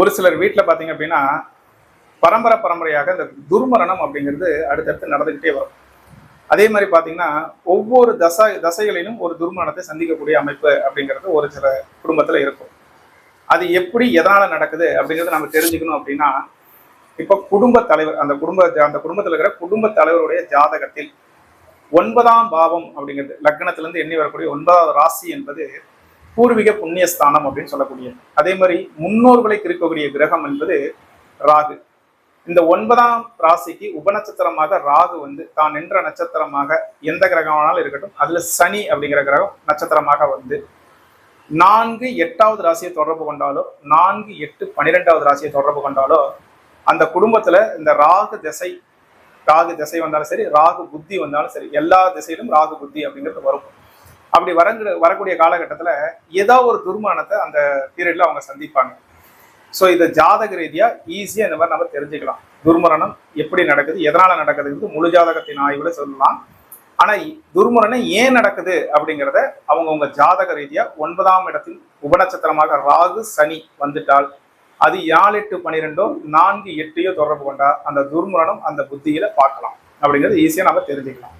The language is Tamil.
ஒரு சிலர் வீட்டில் பார்த்தீங்க அப்படின்னா பரம்பரை பரம்பரையாக இந்த துர்மரணம் அப்படிங்கிறது அடுத்தடுத்து நடந்துக்கிட்டே வரும். அதே மாதிரி பார்த்தீங்கன்னா ஒவ்வொரு தசை தசைகளிலும் ஒரு துர்மரணத்தை சந்திக்கக்கூடிய அமைப்பு அப்படிங்கிறது ஒரு சில குடும்பத்தில் இருக்கும். அது எப்படி எதனால் நடக்குது அப்படிங்கிறத நம்ம தெரிஞ்சுக்கணும் அப்படின்னா இப்போ குடும்ப தலைவர் அந்த குடும்ப அந்த குடும்பத்தில் இருக்கிற குடும்ப தலைவருடைய ஜாதகத்தில் ஒன்பதாம் பாவம் அப்படிங்கிறது லக்னத்திலிருந்து எண்ணி வரக்கூடிய ஒன்பதாவது ராசி என்பது பூர்வீக புண்ணியஸ்தானம் அப்படின்னு சொல்லக்கூடியது அதே மாதிரி முன்னோர்களை குறிக்கக்கூடிய கிரகம் என்பது ராகு. இந்த ஒன்பதாம் ராசிக்கு உபநட்சத்திரமாக ராகு வந்து தான் நின்ற நட்சத்திரமாக எந்த கிரகமானாலும் இருக்கட்டும் அதுல சனி அப்படிங்கிற கிரகம் நட்சத்திரமாக வந்து நான்கு எட்டாவது ராசியை தொடர்பு கொண்டாலோ நான்கு எட்டு பன்னிரெண்டாவது ராசியை தொடர்பு கொண்டாலோ அந்த குடும்பத்துல இந்த ராகு திசை ராகு திசை வந்தாலும் சரி ராகு புத்தி வந்தாலும் சரி எல்லா திசையிலும் ராகு புத்தி அப்படிங்கிறது வரும். அப்படி வரங்கிற வரக்கூடிய காலகட்டத்துல ஏதோ ஒரு துர்மானத்தை அந்த பீரியட்ல அவங்க சந்திப்பாங்க. ஸோ இதை ஜாதக ரீதியா ஈஸியா இந்த மாதிரி நம்ம தெரிஞ்சுக்கலாம். துர்மரணம் எப்படி நடக்குது எதனால நடக்குதுங்கிறது முழு ஜாதகத்தின் ஆய்வில் சொல்லலாம். ஆனா துர்மரணம் ஏன் நடக்குது அப்படிங்கிறத அவங்கவுங்க ஜாதக ரீதியா ஒன்பதாம் இடத்தில் உபநட்சத்திரமாக ராகு சனி வந்துட்டால் அது ஏழு எட்டு பன்னிரெண்டோ நான்கு எட்டையோ தொடர்பு கொண்டா அந்த துர்மரணம் அந்த புத்தியில பார்க்கலாம். அப்படிங்கிறது ஈஸியா நம்ம தெரிஞ்சுக்கலாம்.